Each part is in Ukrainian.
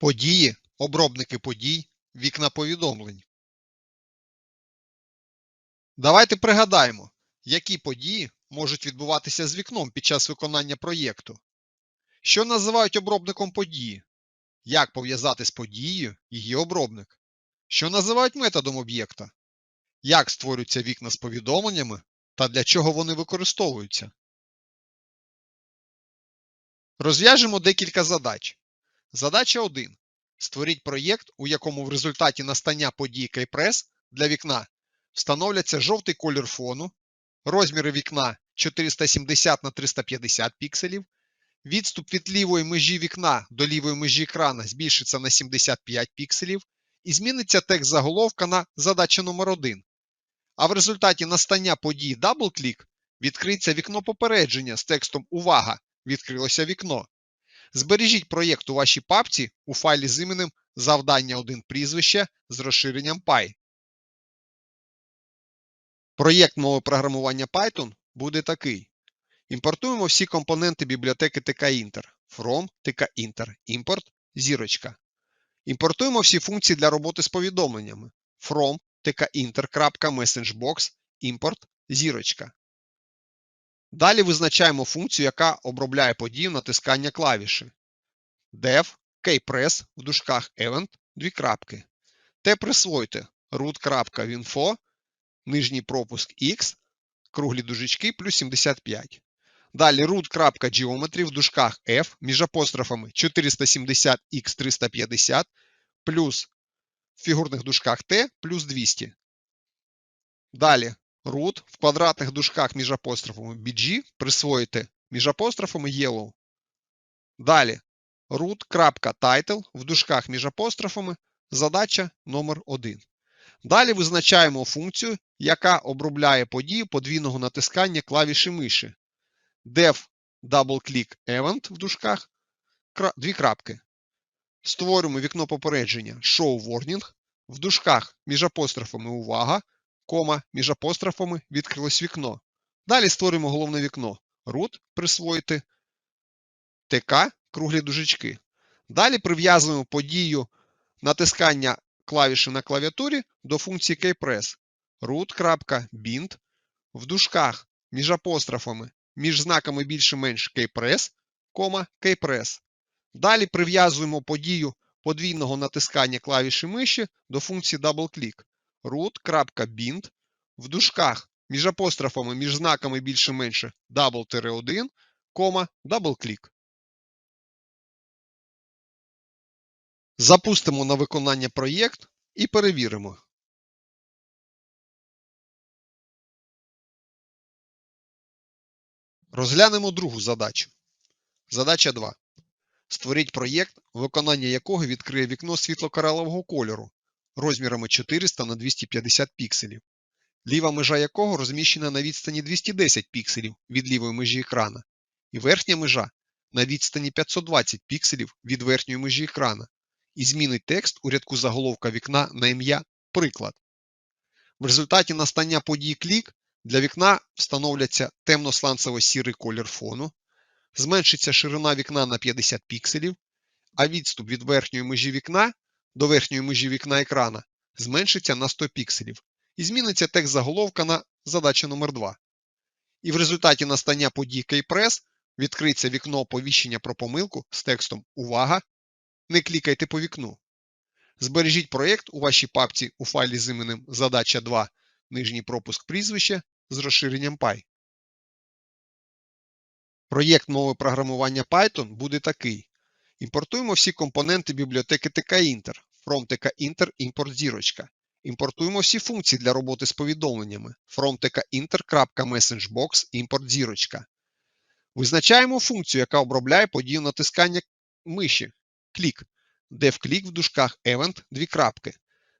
Події, обробники подій, вікна повідомлень. Давайте пригадаємо, які події можуть відбуватися з вікном під час виконання проєкту. Що називають обробником події? Як пов'язати з подією її обробник? Що називають методом об'єкта? Як створюються вікна з повідомленнями та для чого вони використовуються? Розв'яжемо декілька задач. Задача 1. Створіть проєкт, у якому в результаті настання події Кейпрес для вікна встановляться жовтий колір фону, розміри вікна 470 на 350 пікселів, відступ від лівої межі вікна до лівої межі екрана збільшиться на 75 пікселів і зміниться текст заголовка на задача номер 1 А в результаті настання події DoubleClick відкриється вікно попередження з текстом Увага! Відкрилося вікно. Збережіть проєкт у вашій папці у файлі з іменем завдання 1 прізвище з розширенням Py. Проєкт мови програмування Python буде такий. Імпортуємо всі компоненти бібліотеки tkinter from tkinter import зірочка. Імпортуємо всі функції для роботи з повідомленнями from tkinter.messagebox import зірочка. Далі визначаємо функцію, яка обробляє подію натискання клавіші. dev kpress в дужках event дві крапки. Те присвойте root.winfo, нижній пропуск x, круглі дужечки плюс 75. Далі root.geometry в дужках f між апострофами 470x350 плюс в фігурних дужках t плюс 200. Далі root в квадратних дужках між апострофами bg присвоїти між апострофами yellow. Далі root.title в дужках між апострофами задача номер 1 Далі визначаємо функцію, яка обробляє подію подвійного натискання клавіші миші. def double-click event в дужках дві крапки. Створюємо вікно попередження show warning в дужках між апострофами увага, кома між апострофами відкрилось вікно. Далі створюємо головне вікно root присвоїти tk круглі дужечки. Далі прив'язуємо подію натискання клавіші на клавіатурі до функції kpress root.bind в дужках між апострофами між знаками більше-менш kpress, kpress. Далі прив'язуємо подію подвійного натискання клавіші миші до функції DoubleClick root.bind в дужках між апострофами між знаками більше-менше double-1, DoubleClick. Запустимо на виконання проєкт і перевіримо. Розглянемо другу задачу. Задача 2. Створіть проєкт, виконання якого відкриє вікно світло-коралового кольору розмірами 400 на 250 пікселів, ліва межа якого розміщена на відстані 210 пікселів від лівої межі екрана, і верхня межа на відстані 520 пікселів від верхньої межі екрана, і змінить текст у рядку заголовка вікна на ім'я Приклад. В результаті настання події клік для вікна встановляться темно-сланцево-сірий колір фону, зменшиться ширина вікна на 50 пікселів, а відступ від верхньої межі вікна до верхньої межі вікна екрана зменшиться на 100 пікселів і зміниться текст заголовка на задача номер 2 І в результаті настання подій Keypress відкриється вікно оповіщення про помилку з текстом Увага! Не клікайте по вікну. Збережіть проєкт у вашій папці у файлі з іменем Задача 2 нижній пропуск прізвища з розширенням Py. Проєкт мови програмування Python буде такий. Імпортуємо всі компоненти бібліотеки tkinter from tkinter import зірочка. Імпортуємо всі функції для роботи з повідомленнями from tkinter.messagebox import зірочка. Визначаємо функцію, яка обробляє подію натискання миші клік, де в клік в дужках event дві крапки.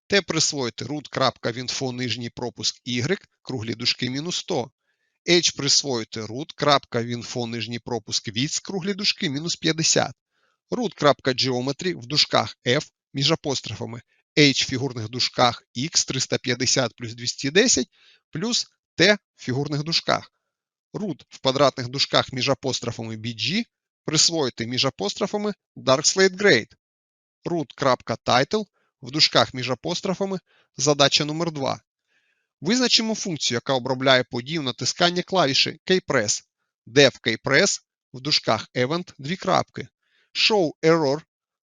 Те присвоїти root.winfo нижній пропуск y, круглі дужки мінус 100. H присвоїти root.winfo нижній пропуск width, круглі дужки мінус 50. root.geometry в дужках f між апострофами h в фігурних дужках x 350 плюс 210 плюс t в фігурних дужках. root в квадратних дужках між апострофами bg присвоїти між апострофами Dark Slate Grade. root.title в дужках між апострофами задача номер 2. Визначимо функцію, яка обробляє подію натискання клавіші keypress, def keypress в дужках event дві крапки, show error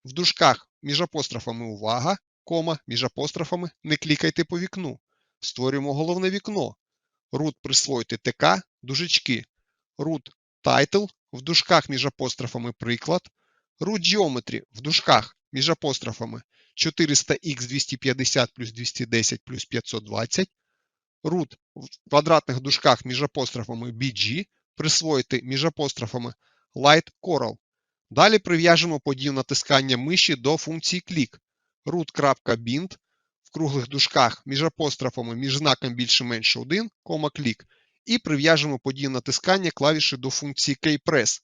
в дужках між апострофами увага, кома між апострофами не клікайте по вікну. Створюємо головне вікно. Root присвоїти tk, дужечки, root title в дужках між апострофами приклад, root geometry в дужках між апострофами 400x 250 плюс 210 плюс 520, root в квадратних дужках між апострофами bg присвоїти між апострофами light coral. Далі прив'яжемо подію натискання миші до функції click. root.bind в круглих дужках між апострофами між знаком більше менше 1, кома клік, і прив'яжемо подію натискання клавіші до функції keypress.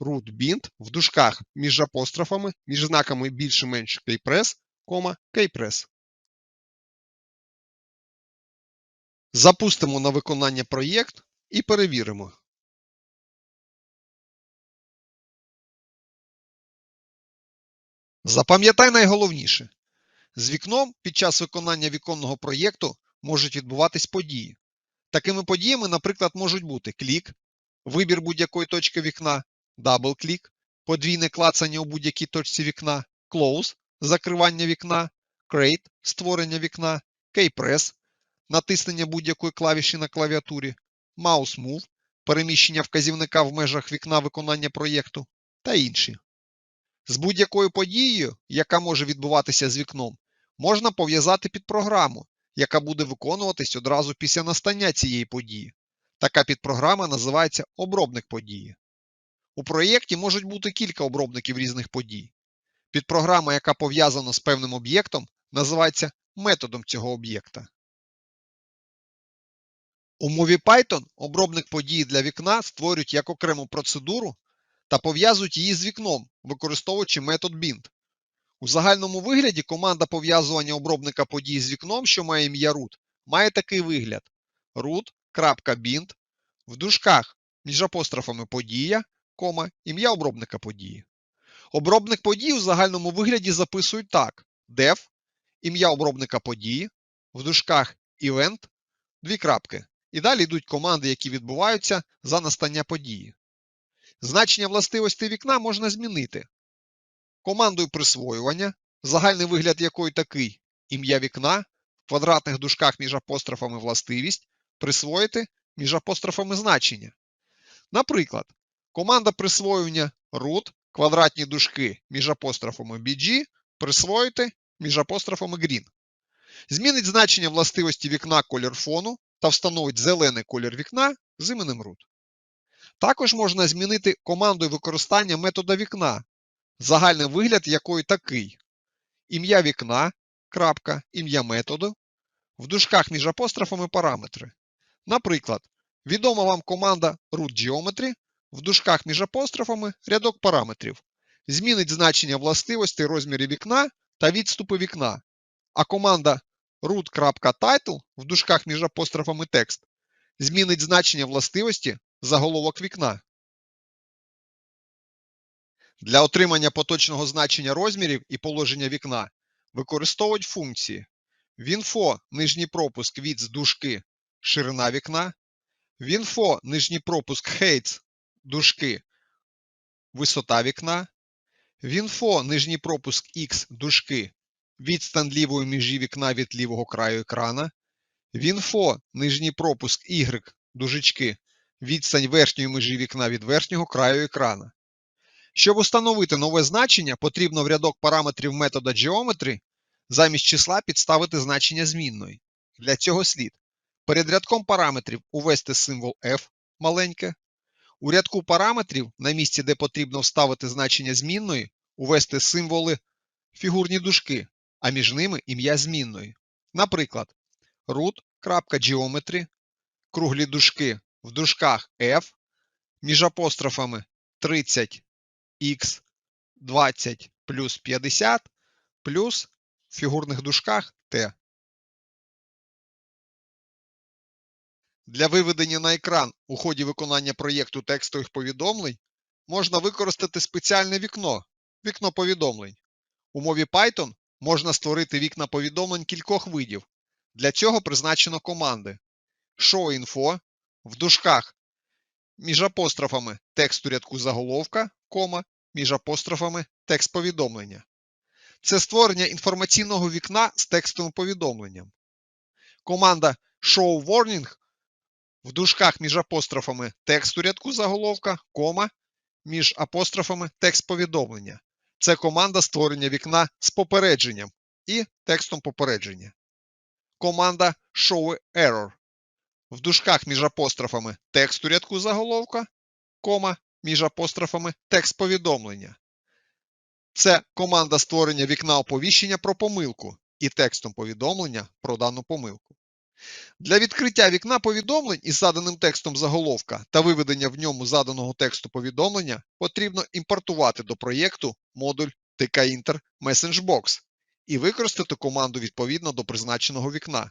root bind в дужках між апострофами між знаками більше менше keypress, кома. Запустимо на виконання проєкт і перевіримо. Запам'ятай найголовніше. З вікном під час виконання віконного проєкту можуть відбуватись події. Такими подіями, наприклад, можуть бути клік, вибір будь-якої точки вікна, дабл-клік, подвійне клацання у будь-якій точці вікна, close – закривання вікна, create – створення вікна, keypress – натиснення будь-якої клавіші на клавіатурі, mouse move – переміщення вказівника в межах вікна виконання проєкту та інші. З будь-якою подією, яка може відбуватися з вікном, можна пов'язати підпрограму, яка буде виконуватись одразу після настання цієї події. Така підпрограма називається обробник події. У проєкті можуть бути кілька обробників різних подій. Підпрограма, яка пов'язана з певним об'єктом, називається методом цього об'єкта. У мові Python обробник події для вікна створюють як окрему процедуру та пов'язують її з вікном, використовуючи метод bind. У загальному вигляді команда пов'язування обробника подій з вікном, що має ім'я root, має такий вигляд: root.bind в дужках між апострофами подія, кома, ім'я обробника події. Обробник подій у загальному вигляді записують так: def, ім'я обробника події, в дужках event, дві крапки. І далі йдуть команди, які відбуваються за настання події. Значення властивостей вікна можна змінити. Командою присвоювання, загальний вигляд якої такий ім'я вікна, в квадратних дужках між апострофами властивість, присвоїти між апострофами значення. Наприклад, команда присвоювання root, квадратні дужки між апострофами bg, присвоїти між апострофами green. Змінить значення властивості вікна колір фону та встановить зелений колір вікна з іменем root. Також можна змінити командою використання метода вікна, загальний вигляд якої такий: ім'я вікна, крапка, ім'я методу, в дужках між апострофами параметри. Наприклад, відома вам команда rootGeometry, в дужках між апострофами рядок параметрів. Змінить значення властивостей розмірів вікна та відступи вікна. А команда root.title в дужках між апострофами текст змінить значення властивості заголовок вікна. Для отримання поточного значення розмірів і положення вікна використовують функції winfo нижній пропуск від дужки ширина вікна, winfo нижній пропуск heights дужки висота вікна, winfo нижній пропуск x дужки відстань лівої межі вікна від лівого краю екрана, winfo нижній пропуск y дужечки відстань верхньої межі вікна від верхнього краю екрана. Щоб установити нове значення, потрібно в рядок параметрів метода Geometry замість числа підставити значення змінної. Для цього слід перед рядком параметрів увести символ f маленьке, у рядку параметрів, на місці, де потрібно вставити значення змінної, увести символи фігурні дужки, а між ними ім'я змінної. Наприклад, root.geometry, круглі дужки в дужках f, між апострофами 30 x 20 плюс 50 плюс в фігурних дужках t. Для виведення на екран у ході виконання проєкту текстових повідомлень можна використати спеціальне вікно вікно повідомлень. У мові Python можна створити вікна повідомлень кількох видів. Для цього призначено команди showInfo в дужках між апострофами текст у рядку заголовка, кома, між апострофами текст повідомлення. Це створення інформаційного вікна з текстовим повідомленням. Команда showWarning в дужках між апострофами текст у рядку заголовка, кома, між апострофами текст повідомлення. Це команда створення вікна з попередженням і текстом попередження. Команда showError в дужках між апострофами текст у рядку заголовка, кома, між апострофами текст повідомлення. Це команда створення вікна оповіщення про помилку і текстом повідомлення про дану помилку. Для відкриття вікна повідомлень із заданим текстом заголовка та виведення в ньому заданого тексту повідомлення потрібно імпортувати до проєкту модуль TK-Inter MessageBox і використати команду відповідно до призначеного вікна.